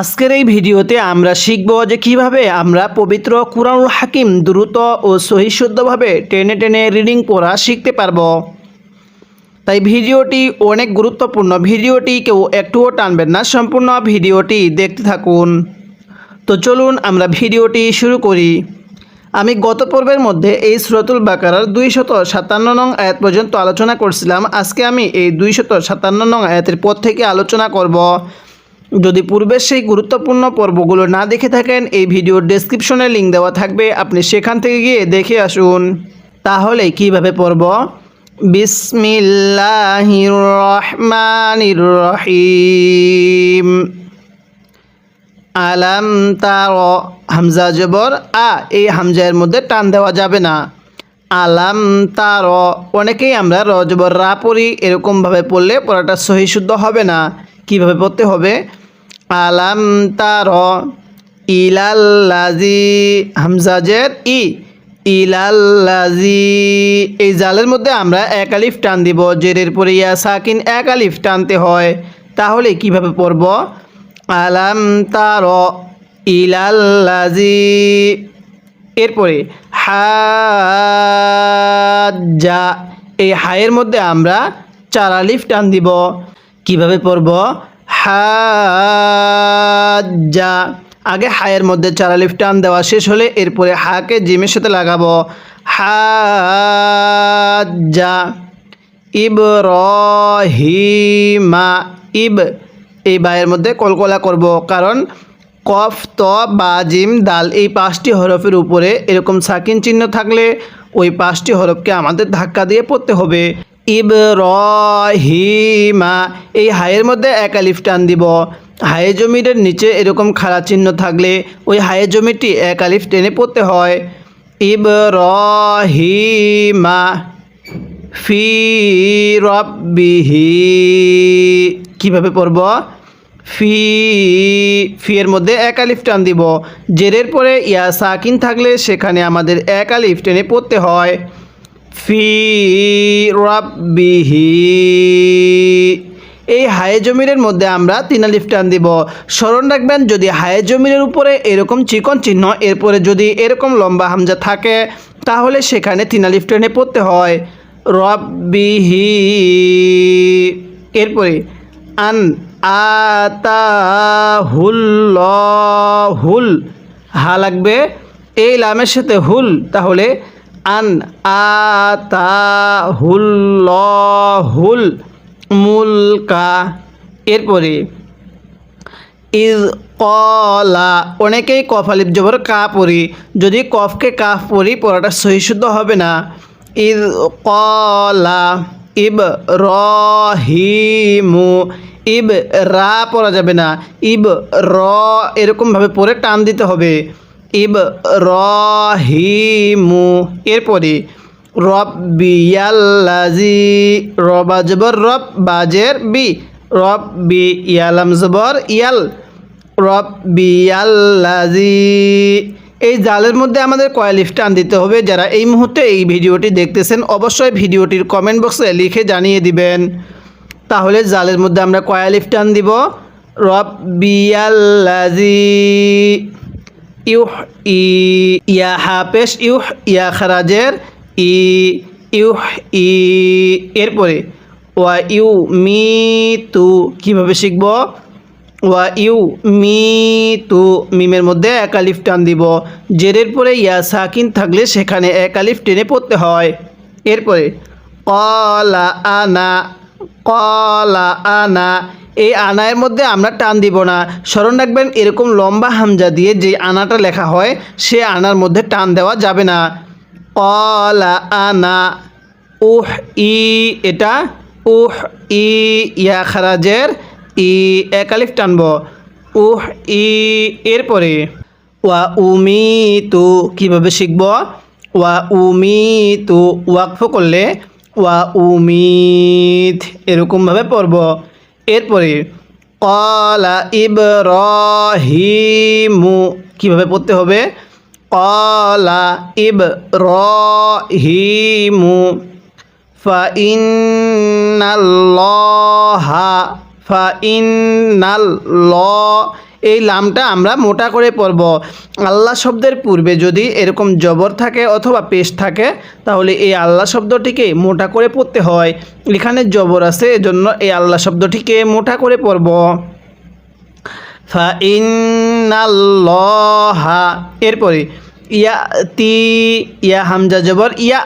আজকের এই ভিডিওতে আমরা শিখব যে কীভাবে আমরা পবিত্র কুরআনুল হাকিম দ্রুত ও সহিশুদ্ধভাবে টেনে টেনে রিডিং পড়া শিখতে পারব। তাই ভিডিওটি অনেক গুরুত্বপূর্ণ। ভিডিওটি কেউ একটুও টানবেন না, সম্পূর্ণ ভিডিওটি দেখতে থাকুন। তো চলুন আমরা ভিডিওটি শুরু করি। আমি গত পর্বের মধ্যে এই সুরতুল বাকারার দুই শত সাতান্ন নং আয়াত পর্যন্ত আলোচনা করছিলাম। আজকে আমি এই দুই শত সাতান্ন নং আয়াতের পর থেকে আলোচনা করব। যদি পূর্বের সেই গুরুত্বপূর্ণ পর্বগুলো না দেখে থাকেন, এই ভিডিওর ডেসক্রিপশনে লিঙ্ক দেওয়া থাকবে। আপনি সেখান থেকে গিয়ে দেখে আসুন। তাহলে কীভাবে পড়ব? বিসমিল্লাহির রহমানির রহিম আলাম তার হামজা জবর। আ, এই হামজার মধ্যে টান দেওয়া যাবে না। আলাম তার, অনেকেই আমরা র জবর রা পড়ি, এরকমভাবে পড়লে পড়াটা সহি শুদ্ধ হবে না। কীভাবে পড়তে হবে? আলাম তার ইলাল্লাজি হামজাজের ই ইলাল্লাজি এই জালের মধ্যে আমরা এক আলিফ টান দিব, জেরের পরে ইয়া সাকিন এক আলিফ টানতে হয়। তাহলে কীভাবে পড়ব? আলাম তার ইলাল্লাজি এরপরে হাজা এই হায়ের মধ্যে আমরা চার আলিফ টান দিব। কীভাবে পড়ব? হাজা আগে হায়ের মধ্যে চার আলিফ টান দেওয়া শেষ হলে এরপরে হাকে জিমের সাথে লাগাবো। হাজা ইবরহিমা। ইব। এই বায়ের মধ্যে কলকলা করব। কারণ কফ ত বা জিম, দাল এই পাঁচটি হরফের উপরে এরকম সাকিন চিহ্ন থাকলে ওই পাঁচটি হরফকে আমাদের ধাক্কা দিয়ে পড়তে হবে। ইব রহিমা এই হায়ের মধ্যে এক আলিফ টান দিব। হায়ে জমির নিচে এরকম খাড়া চিহ্ন থাকলে ওই হায়ে জমিটি এক আলিফ টেনে পড়তে হয়। ইব রহিমা ফি রব্বিহি। কীভাবে পড়ব? ফি ফি এর মধ্যে এক আলিফ টান দিব। জেরের পরে ইয়া সাকিন থাকলে সেখানে আমাদের এক আলিফ টেনে পড়তে হয়। ফি রব্বিহি। এই হায়ে জমিরের মধ্যে আমরা তিন আলিফ টান দিব। স্মরণ রাখবেন, যদি হায়ে জমিরের উপরে এরকম চিকন চিহ্ন, এরপরে যদি এরকম লম্বা হামজা থাকে, তাহলে সেখানে তিন আলিফ টেনে পড়তে হয়। রব্বিহি। এরপরে, আন আতাহুল হুল হা লাগবে, এই লামের সাথে হুল, তাহলে আন আতাহুল হুল মুলকা। এরপরে, ইজ কলা, অনেকেই কফ, আলিফ, জবর, কা পড়ি। যদি কফকে কাফ পড়ি, পড়াটা সহি শুদ্ধ হবে না। ইজ কলা, ইব রহিমু, ইব রা পড়া যাবে না। ইব র এরকমভাবে পরে টান দিতে হবে। ইব রহিমু এরপরে রব্বিয়াল্লাজি রবা জবর রব বাজের বি, রব্বি ইয়ালাম জবর ইয়াল রব্বিয়াল্লাজি এই জালের মধ্যে আমাদের কয়ালিফ টান দিতে হবে? যারা এই মুহূর্তে এই ভিডিওটি দেখতেছেন, অবশ্যই ভিডিওটির কমেন্ট বক্সে লিখে জানিয়ে দিবেন। তাহলে জালের মধ্যে আমরা কয়ালিফ টান দিব? রব্বিয়াল্লাজি ইউহ ই, ইয়া হাফেশ ইউহ ইয়া খারাজের, ই, ইউহ ই, এরপরে, ওয়া ইউ মি তু, কীভাবে শিখব? ওয়া ইউ মি তু, মিমের মধ্যে এক আলিফ টান দিব। জেরের পরে ইয়া সাকিন থাকলে সেখানে এক আলিফ টেনে পড়তে হয়। এরপরে, কলা আনা কলা আনা এই আনায়ের মধ্যে আমরা টান দিব না। স্মরণ রাখবেন, এরকম লম্বা হামজা দিয়ে যে আনাটা লেখা হয়, সে আনার মধ্যে টান দেওয়া যাবে না। কলা আনা, উহ ই, এটা উহ ই, ইয়া খারাজের ই, এক আলিফ টানব। উহ ই, এরপরে, ওয়া উমি তু কীভাবে শিখব? ওয়া উমি তু ওয়াকফ করলে, ওয়া উমিদ এরকমভাবে পড়ব। এরপরে কলা ইব ইব্রাহিমু কীভাবে পড়তে হবে? কলা ইব্রাহিমু ফাইনাল্লাহা ফাইনাল ল এই লামটা আমরা মোটা করে পড়ব আল্লাহ শব্দের পূর্বে যদি এরকম জবর থাকে অথবা পেশ থাকে, তাহলে এই আল্লাহ শব্দটিকে মোটা করে পড়তে হয়। এখানে জবর আছে, এজন্য এই আল্লাহ শব্দটিকে মোটা করে পড়ব এরপরে, ইয়া তি, ইয়া হামজা জবর, ইয়া,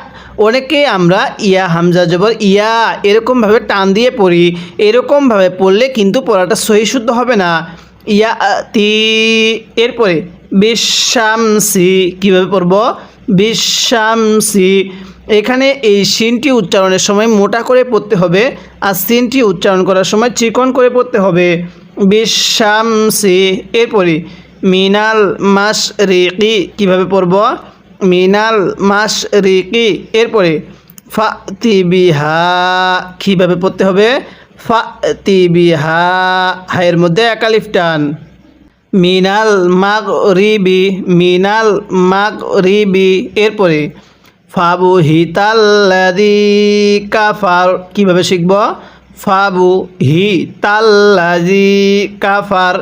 অনেকে আমরা ইয়া হামজা জবর, ইয়া এরকমভাবে টান দিয়ে পড়ি। এরকমভাবে পড়লে কিন্তু পড়াটা সহি শুদ্ধ হবে না। ইয়া তি এরপরে বিশ্বামসি কীভাবে পড়ব? বিশ্বামসি এখানে এই সিনটি উচ্চারণের সময় মোটা করে পড়তে হবে আর সিনটি উচ্চারণ করার সময় চিকন করে পড়তে হবে। বিশ্বামসি এরপরে, মিনাল মাস রিকি কীভাবে পড়ব? মিনাল মাস রিকি এরপরে ফা তিবিহা কীভাবে পড়তে হবে? ফা তিবিহা হায়ের মধ্যে একালিফ টান। মিনাল মাগ রিবি মিনাল মাগ রিবি এরপরে ফাবু হিতাল্লাদি কাফার, কীভাবে শিখব? ফাবু হি তাল্লাজি কাফার।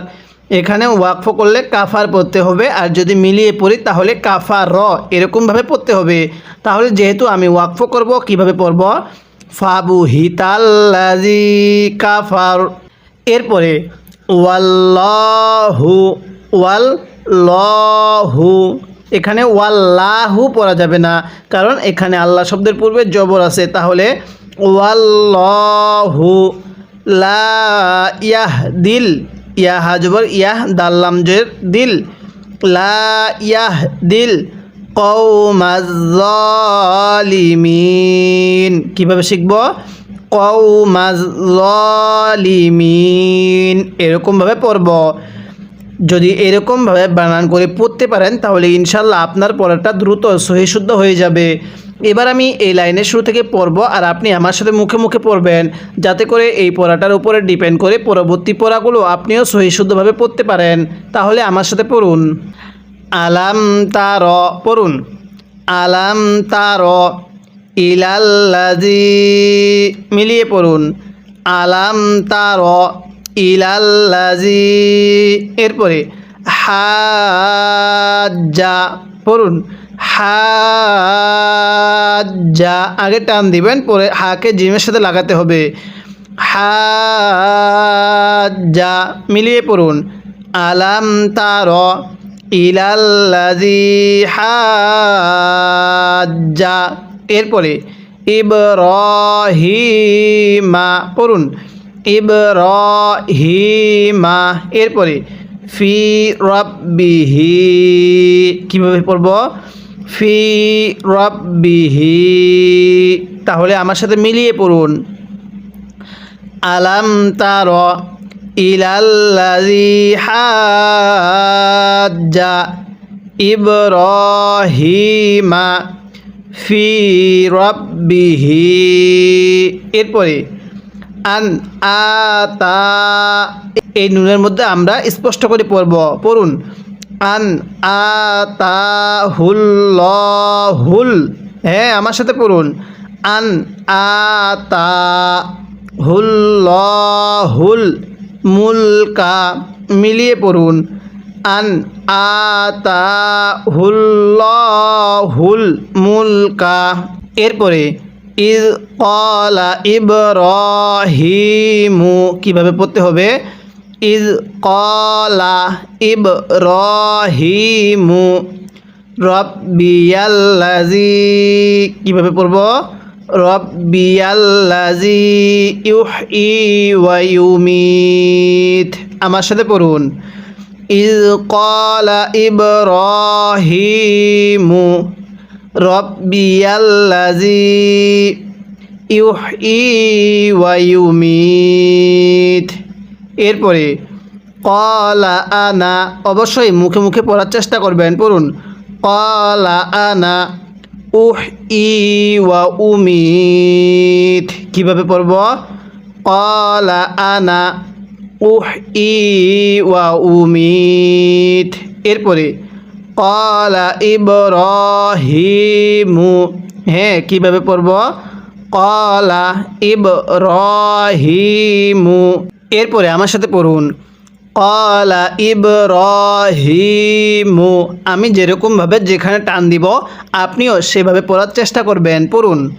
এখানে ওয়াকফ করলে কাফার পড়তে হবে, আর যদি মিলিয়ে পড়ি তাহলে কাফার র, এরকমভাবে পড়তে হবে। তাহলে যেহেতু আমি ওয়াকফ করব, কীভাবে পড়ব? ফাবু হিতাল্লাজি কাফার। এরপরে, ওয়াল্লাহু ওয়াল এখানে ওয়াল্লাহু পড়া যাবে না, কারণ এখানে আল্লাহ শব্দের পূর্বে জবর আছে। তাহলে, ওয়াল্লাহু, লা ইয়াহ দিল ইয়াহা জবর ইয়াহ দাল্লাম দিল, লা ইয়াহ দিল কৌমাজলিমিন কীভাবে শিখব? কৌমাজলিমিন এরকমভাবে পড়ব। যদি এরকমভাবে বানান করে পড়তে পারেন, তাহলে ইনশাল্লাহ আপনার পড়াটা দ্রুত সহিশুদ্ধ হয়ে যাবে। এবার আমি এই লাইনের শুরু থেকে পড়ব আর আপনি আমার সাথে মুখে মুখে পড়বেন, যাতে করে এই পড়াটার উপরে ডিপেন্ড করে পরবর্তী পড়াগুলো আপনিও সহিশুদ্ধভাবে পড়তে পারেন। তাহলে আমার সাথে পড়ুন। আলাম তার, পড়ুন। আলাম তার ইলাল্লাজি মিলিয়ে পড়ুন। আলাম তার ইলাল্লাজি এরপরে হাজ্জা, পড়ুন। হাজ্জা, আগে টান দিবেন, পরে হাকে জিমের সাথে লাগাতে হবে। হাজ্জা, মিলিয়ে পড়ুন। আলাম তার ইলাল্লাজি হাজ্জা। এরপরে ইবরহিমা পড়ুন। ইবরহিমা, এরপরে ফি রব্বিহি, কীভাবে পড়ব? ফি রব্বিহি, তাহলে আমার সাথে মিলিয়ে পড়ুন। আলাম তার ইলাল্লাজি হাজ্জা ইবরহিমা ফি রব্বিহি। এরপরে, আন আতা, এই নুনের মধ্যে আমরা স্পষ্ট করে পড়ব। পড়ুন, আন আতা হুল হুল হ্যাঁ আমার সাথে পড়ুন। আন আতা হুল মুলকা, মিলিয়ে পড়ুন। আন আতা হুল হুল মুলকা। এরপরে, ইদ কলা ইব্রাহিমু, কীভাবে পড়তে হবে? ইদ কলা ইব্রাহিমু রব্বিয়াল্লাজি কীভাবে পড়ব? আমার সাথে পড়ুন। ইদ কলা ইব্রাহিমু রব্বিয়াল্লাজি ইউহি ওয়া ইউমিত। এরপরে কলা আনা, অবশ্যই মুখে মুখে পড়ার চেষ্টা করবেন। পড়ুন কলা আনা উহ ই ওয়া উমিত। কীভাবে পড়ব? কলা আনা উহ ই ওয়া উমিত। এরপরে কলা ইব্রাহিমু। হ্যাঁ কীভাবে পড়ব? কলা ইব্রাহিমু। এরপরে আমার সাথে পড়ুন। কলা ইব্রাহিমু আমি যেরকমভাবে যেখানে টান দিব, আপনিও সেভাবে পড়ার চেষ্টা করবেন, পড়ুন।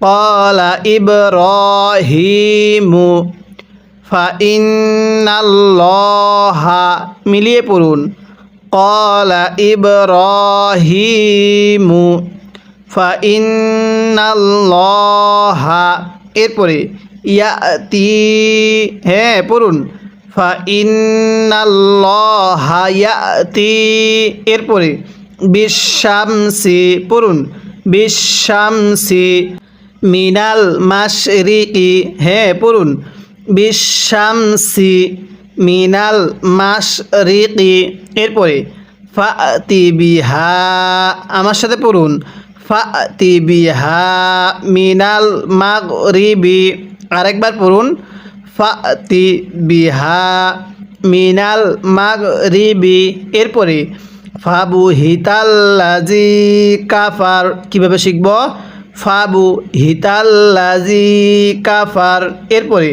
কলা ইব্রাহিমু ফাইনাল্লাহা মিলিয়ে পড়ুন। কলা ইব্রাহিমু ফাইনাল্লাহা এরপরে, ইয়াতি। হ্যাঁ পড়ুন। ফাইনাল্লাহা ইয়াতি। এরপরে বিশ্বামসি পড়ুন। বিশ্বামসি মিনাল মাশরিকি হ্যাঁ পড়ুন। বিশ্বামসি মিনাল মাশরিকি, এরপরে, ফাতি বিহা, আমার সাথে পড়ুন। ফাতি বিহা মিনাল মাগরিবি, আরেকবার পড়ুন। ফাতি বিহা মিনাল মাগরিবি। এরপরে ফাবু হিতাল্লাজি কাফার, কীভাবে শিখব? ফাবু হিতাল্লাজি কাফার। এরপরে,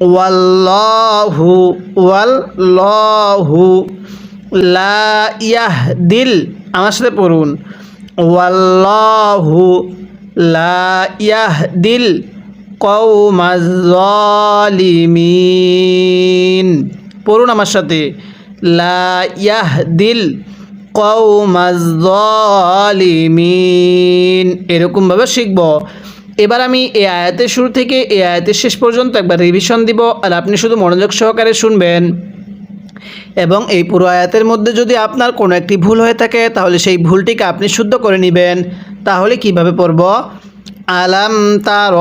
ওয়াল্লাহু ওয়াল্লাহু লা ইয়াহদিল, আমার সাথে পড়ুন। ওয়াল্লাহু লা ইয়াহদিল। কৌমাজলিমিন পড়ুন আমার সাথে। লা ইয়াহদিল কৌমাজলিমিন এরকমভাবে শিখব। এবার আমি এই আয়াতের শুরু থেকে এই আয়াতের শেষ পর্যন্ত একবার রিভিশন দিব আর আপনি শুধু মনোযোগ সহকারে শুনবেন। এবং এই পুরো আয়াতের মধ্যে যদি আপনার কোনো একটি ভুল হয়ে থাকে, তাহলে সেই ভুলটিকে আপনি শুদ্ধ করে নেবেন। তাহলে কীভাবে পড়ব? আলাম তার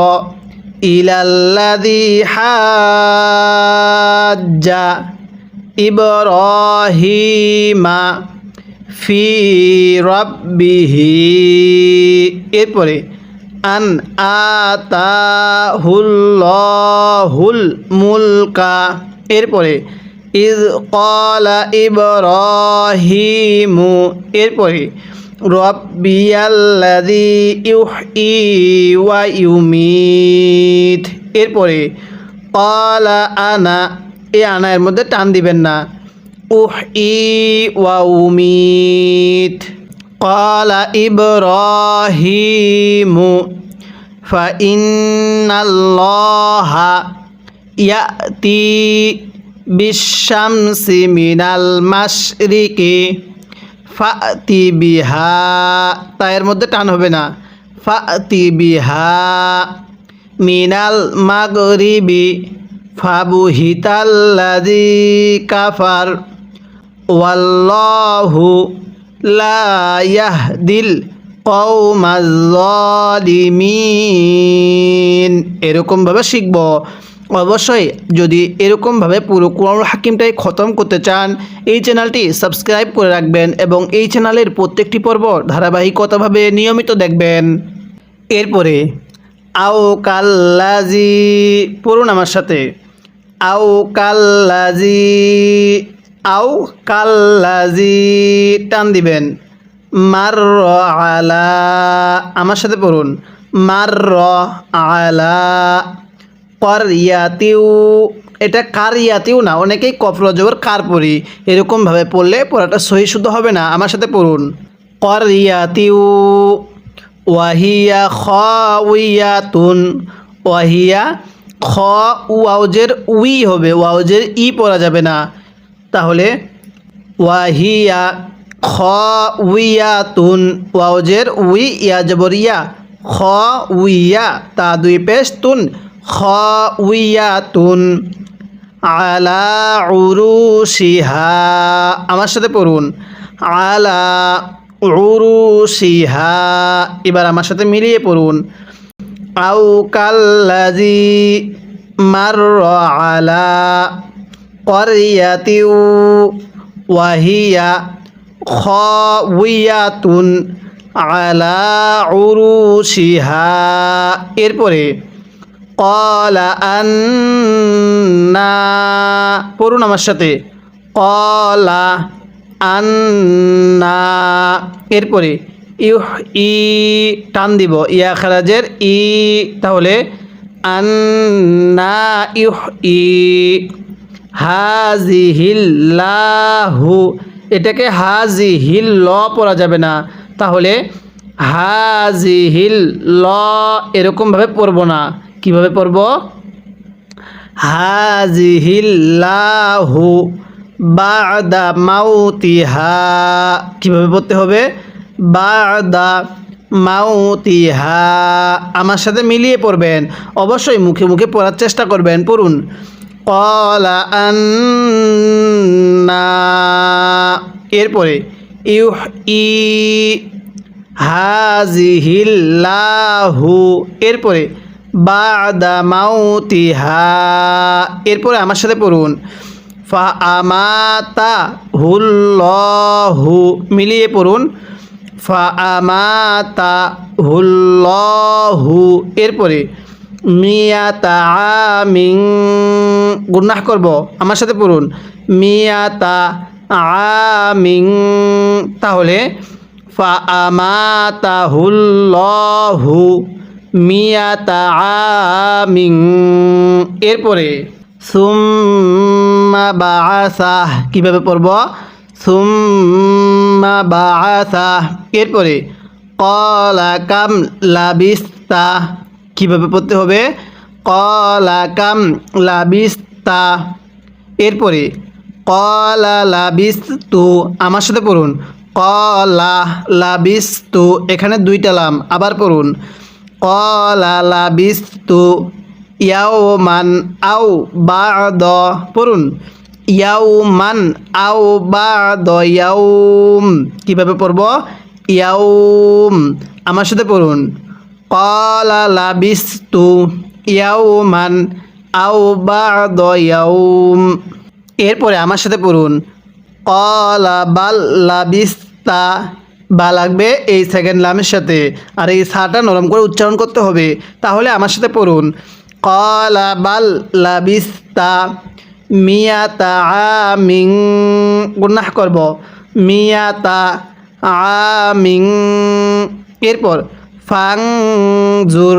ইলাল্লাদি হাজ্জা ইবরাহিমা ফি রব্বিহি। এরপরে আন আতাহুল্লাহুল মুলকা। এরপরে ইজ কলা ইব্রাহিমু। এরপরে ইউমিত। এরপরে কলা আনা, এই আনা এর মধ্যে টান দিবেন না। উহ ই ওয়া উমিত। কলা ইব্রাহিমু ফাইনাল্লাহা ইয়াতি বিশ্বামসি মিনাল মাশরিকি। ফাতি বিহা তায়ের মধ্যে টান হবে না। ফাতি বিহা মিনাল মাগরিবি ফাবুহিতাল্লাজি কাফার। ওয়াল্লাহু লা ইয়াহদিল কৌমাজলিমিন এরকমভাবে শিখব। অবশ্যই যদি এরকমভাবে পুরো কোরআন হাকিমটাই খতম করতে চান, এই চ্যানেলটি সাবস্ক্রাইব করে রাখবেন এবং এই চ্যানেলের প্রত্যেকটি পর্ব ধারাবাহিকতাভাবে নিয়মিত দেখবেন। এরপরে, আও কাল্লাজি পড়ুন আমার সাথে। আও কাল্লাজি আও কাল্লাজি টান দিবেন। মার আলা, আমার সাথে পড়ুন। মার আলা। করিয়াতিউ। এটা কারিয়াতিউ না, অনেকেই কফরজবর কার পড়ি এরকমভাবে পড়লে পড়াটা সহি শুদ্ধ হবে না। আমার সাথে পড়ুন। করিয়াতিউ। ওয়াহিয়া খ উইয়াতুন ওয়াহিয়া খ ওয়াউজের উই হবে, ওয়াউজের ই পড়া যাবে না। তাহলে ওয়াহিয়া খ উইয়াতুন ওয়াউজের উই, ইয়া জবরিয়া খ উইয়া তা দুই পেশ তুন। খ উইয়াতুন আলা উরুশিহা। আমার সাথে পড়ুন। আলা উরুশিহা। এবার আমার সাথে মিলিয়ে পড়ুন। আউ কাল্লাজি মার আলা করিয়াতিউ ওয়াহিয়া খাউয়াতুন আলা উরু উরুশিহা। এরপরে কলা পড়ুন আমার সাথে। কলা আন্না এরপরে ইহ ই টান দিব। ইয়া খারাজের ই তাহলে আন্না ইহ ই। হাজি হাজিহিল্লাহু। এটাকে হাজিহিল ল পড়া যাবে না। তাহলে হাজিহিল ল এরকমভাবে পড়ব না। কীভাবে পড়ব? হাজিহিল্লাহু বাদা মাউতিহা। কীভাবে পড়তে হবে? বাদা মাউতিহা। আমার সাথে মিলিয়ে পড়বেন। অবশ্যই মুখে মুখে পড়ার চেষ্টা করবেন। পড়ুন। কলা এরপরে ইউ ই হাজিহিল্লাহু। এরপরে বাদা মাউতিহা। এরপরে আমার সাথে পড়ুন। ফা আমাতা হুল্লহু মিলিয়ে পড়ুন। ফা আমাতা হুল্লহু। এরপরে মিয়াতা আমিং। গুন্নাহ করব। আমার সাথে পড়ুন। মিয়াতা আমিং। তাহলে ফা আমাতা হুল্লহু মিয়াতা এরপরে, সুম্মা বাসাহ কীভাবে পড়ব? সুম্মা বাসাহ এরপরে কলা কাম লাবিস্তা, কীভাবে পড়তে হবে? কলা কাম লাবিস্তা। এরপরে কলা লাবিস্তু, আমার সাথে পড়ুন। কলা লাবিস্তু, এখানে দুইটা লাম, আবার পড়ুন। কলা লাবিস্তু ইয়াও মান আও বাদ পড়ুন ইয়াও মান আও বাদ ইয়াউম কীভাবে পড়ব? ইয়াউম আমার সাথে পড়ুন। কলা লাবিস্তু ইয়াও মান আও বাদ ইয়াউম এরপরে আমার সাথে পড়ুন। কলা বাল বা লাগবে এই সেকেন্ড লামের সাথে। আর এই সাটা নরম করে উচ্চারণ করতে হবে। তাহলে আমার সাথে পড়ুন। কলা বাল লাবিস্তা মিয়াতা আমিং। গুন্নাহ করব। মিয়াতা আমিং। এরপর ফাং জুর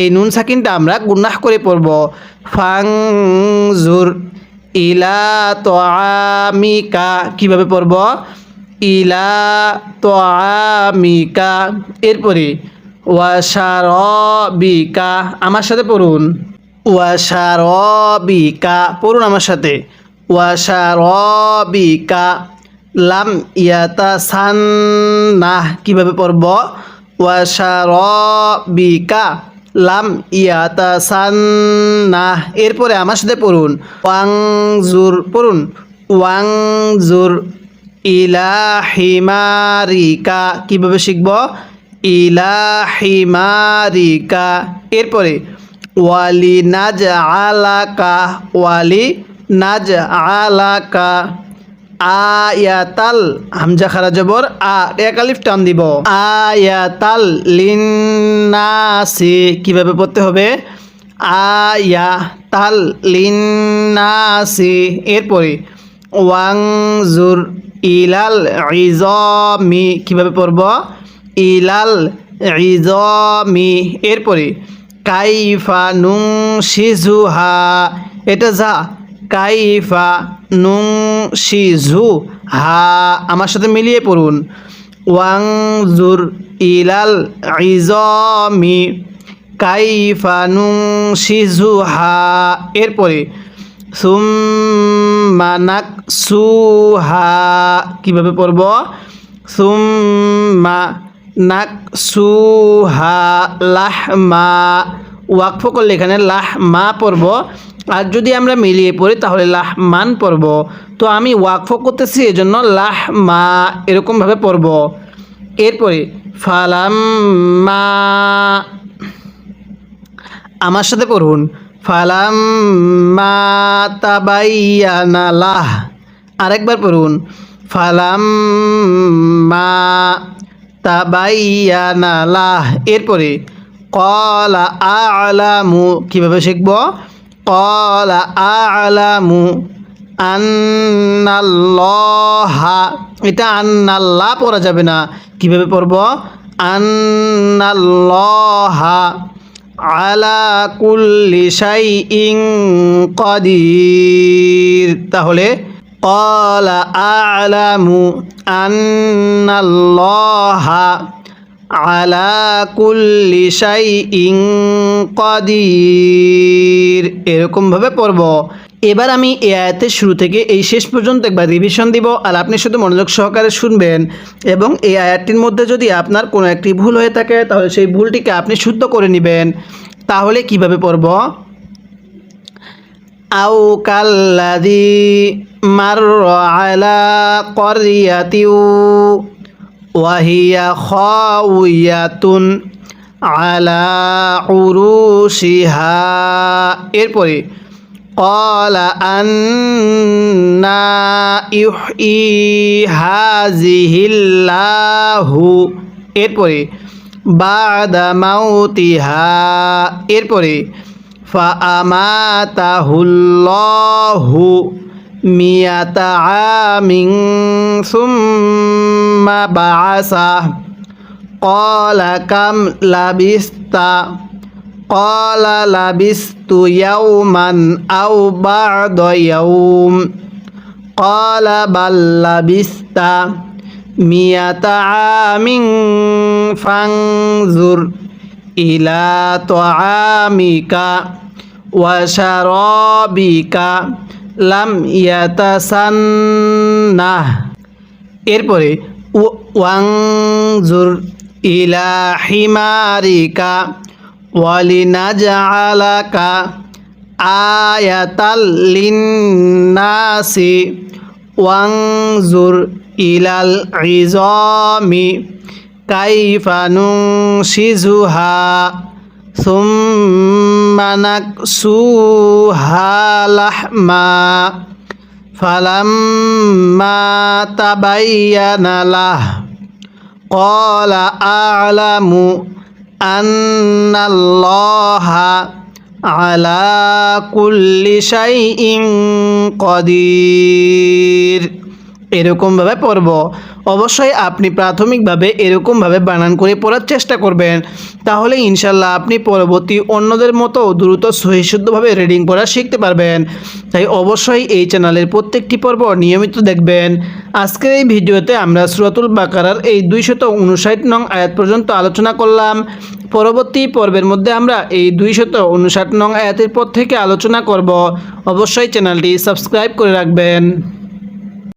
এই নুন সাকিনটা আমরা গুন্নাহ করে পড়ব। ফাং জুর ইলা তোয়ামিকা কীভাবে পড়ব? ইলা তোয়ামিকা। এরপরে, ওয়াশারবিকা, আমার সাথে পড়ুন। ওয়াশারবিকা, পড়ুন আমার সাথে। ওয়াশারবিকা, লাম ইয়াতা সান্নাহ কীভাবে পড়ব? ওয়াশারবিকা, লাম ইয়াতা সান্নাহ এরপরে আমার সাথে পড়ুন। ওয়াংজুর পড়ুন। ওয়াংজুর ইলা হিমারিকা কীভাবে শিখব? ইলা হিমারিকা এরপরে ওয়ালি নাজ আলাকা ওয়ালি নাজ আলাকা আয়াতাল, হামজা খারা জবর, আ, একালিফ টান দিব। আয়াতাল লিন্নাসি, কীভাবে পড়তে হবে? আয়া তাল লিন্নাসি। এরপরে, ওয়াংজুর ইলাল ইজমি, কীভাবে পড়ব? ইলাল ইজমি, এরপরে কাইফা নুং শিজুহা এটা যা, কাইফা নুং শিজু হা আমার সাথে মিলিয়ে পড়ুন। ওয়াং ওয়াংজুর ইলাল ইজমি, কাইফা নুং শিজু হা এরপরে সুম্মানাক সুহা কীভাবে পড়ব? সুম্মা নাক সুহা লাহমা, ওয়াকফ করলে এখানে লাহ মা পড়ব। আর যদি আমরা মিলিয়ে পড়ি, তাহলে লাহ মান পড়ব। তো আমি ওয়াকফ করতেছি, এজন্য লাহ মা এরকমভাবে পড়ব। এরপরে, ফালাম্মা, আমার সাথে পড়ুন। ফালাম্মা আরেকবার পড়ুন। ফালাম্মা এরপরে কলা আলামু কীভাবে শিখব? কলা আলামু আন্নাল্লাহা। এটা আন্নাল্লাহ পড়া যাবে না। কীভাবে পড়ব? আন্নাল্লাহা। আলা কুল্লি শাই ইং কদির। তাহলে কলা আলামু আন্নাল্লাহা আলা কুল্লি শাই ইং কদির। এরকমভাবে পড়ব। এবার আমি এ আয়াতের শুরু থেকে এই শেষ পর্যন্ত একবার রিভিশন দিব আর আপনি শুধু মনোযোগ সহকারে শুনবেন এবং এই আয়াতটির মধ্যে যদি আপনার কোনো একটি ভুল হয়ে থাকে, তাহলে সেই ভুলটিকে আপনি শুদ্ধ করে নেবেন। তাহলে কীভাবে পড়ব? আও কাল্লাদি মার আলা করিয়াতিউ ওয়াহিয়া খাউয়াতুন আলা উরুশিহা। এরপরে قال أنا يحيي هذه الله এরপরে বাদা মাউতিহা এরপরে ফাআমাতাহুল্লাহু মিয়াতা আমিন সুম্মা বাআসা قال كم لبثت কলা লাবিস্তু ইয়াউমান মিয়াতা আমিং ফাংজুর ইলা তোয়ামিকা ওয়াশারবিকা লাম ইয়াতাসান্নাহ এরপরে ওয়াংজুর ইলা হিমারিকা ওয়ালিনাজআলাকা আয়াতাল লিন্নাসি ওয়াংজুর ইলাল ইজামি কাইফা নুনশিজুহা সুম্মা নাকসুহা লাহমা فلما تبين له قال أعلم আলা কুল্লি ইং কদির। এরকমভাবে পড়ব অবশ্যই আপনি প্রাথমিকভাবে এরকমভাবে বানান করে পড়ার চেষ্টা করবেন। তাহলে ইনশাল্লাহ আপনি পরবর্তী অন্যদের মতো দ্রুত সহিশুদ্ধভাবে রিডিং পড়া শিখতে পারবেন। তাই অবশ্যই এই চ্যানেলের প্রত্যেকটি পর্ব নিয়মিত দেখবেন। আজকের এই ভিডিওতে আমরা সুরাতুল বাকারার এই দুইশত উনষাট নং আয়াত পর্যন্ত আলোচনা করলাম। পরবর্তী পর্বের মধ্যে আমরা এই দুইশত উনষাট নং আয়াতের পর থেকে আলোচনা করব। অবশ্যই চ্যানেলটি সাবস্ক্রাইব করে রাখবেন।